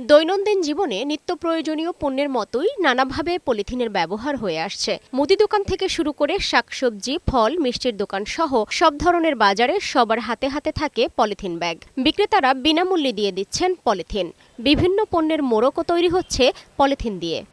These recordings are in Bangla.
দৈনন্দিন জীবনে নিত্য প্রয়োজনীয় পণ্যের মতোই নানাভাবে পলিথিনের ব্যবহার হয়ে আসছে। মুদি দোকান থেকে শুরু করে শাকসবজি, ফল, মিষ্টির দোকান সহ সব ধরনের বাজারে সবার হাতে হাতে থাকে পলিথিন ব্যাগ। বিক্রেতারা বিনামূল্যে দিয়ে দিচ্ছেন পলিথিন। বিভিন্ন পণ্যের মোড়কও তৈরি হচ্ছে পলিথিন দিয়ে।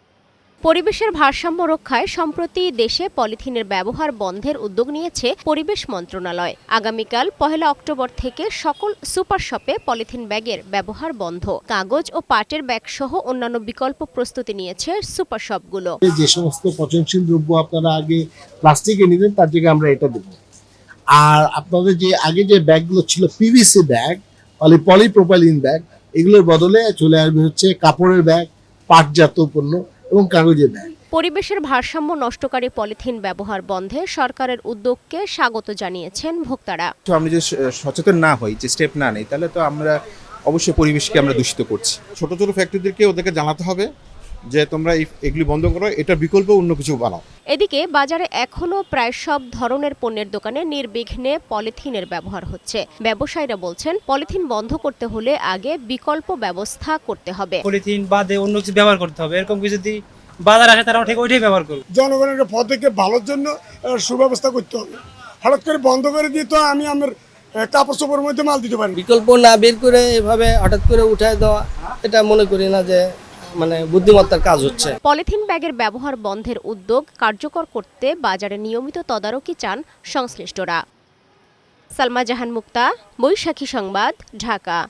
পরিবেশের ভারসাম্য রক্ষায় সম্প্রতি দেশে পলিথিনের ব্যবহার বন্ধের উদ্যোগ নিয়েছে পরিবেশ মন্ত্রণালয়। আগামীকাল পহেলা অক্টোবর থেকে সকল সুপার শপে পলিথিন ব্যাগের ব্যবহার বন্ধ। কাগজ ও পাটের ব্যাগ সহ অন্যান্য বিকল্প প্রস্তুতি নিয়েছে সুপার শপগুলো। যে সমস্ত পচনশীল দ্রব্য আপনারা আগে প্লাস্টিকে নিতেন তার জায়গায় আমরা এটা দেবো। আর আপনাদের যে আগে যে ব্যাগগুলো ছিল PVC bag poly polypropylene bag, এগুলোর বদলে চলে আসবে হচ্ছে কাপড়ের ব্যাগ, পাটজাত পণ্য। এবং কাগজে দেয়। পরিবেশের ভারসাম্য নষ্টকারী পলিথিন ব্যবহার বন্ধে সরকারের উদ্যোগকে স্বাগত জানিয়েছেন ভোক্তারা। তো আমরা যদি সচেতন না হই যে স্টেপ না নেই তাহলে তো আমরা অবশ্যই পরিবেশকে আমরা দূষিত করছি। ছোট ছোট ফ্যাক্টরিদেরকে ওদেরকে জানাতে হবে। যে তোমরা এগুলি বন্ধ করো এটা বিকল্প অন্য কিছু বানাও। এদিকে বাজারে এখনও প্রায় সব ধরনের পণ্যের দোকানে নির্বিঘ্নে পলিথিনের ব্যবহার হচ্ছে। ব্যবসায়ীরা বলছেন পলিথিন বন্ধ করতে হলে আগে বিকল্প ব্যবস্থা করতে হবে। পলিথিন বাদে অন্য কিছু ব্যবহার করতে হবে। এরকম কিছু যদি বাজার আসে তারা ঠিক ওইটাই ব্যবহার করবে। জনগণের পদক্ষেপ ভালোর জন্য সুব্যবস্থা করতে হবে। হঠাৎ করে বন্ধ করে দিয়ে তো আমি আমার কাপড় চোপড়ের মধ্যে মাল দিতে পারি বিকল্প না বের করে এভাবে হঠাৎ করে উঠায় দেওয়া এটা মনে করি না যে মানে বুদ্ধিমত্তার কাজ হচ্ছে। পলিথিন ব্যাগের ব্যবহার বন্ধের উদ্যোগ কার্যকর করতে বাজারে নিয়মিত তদারকি চান সংশ্লিষ্টরা। সালমা জাহান মুক্তা, বৈশাখী সংবাদ, ঢাকা।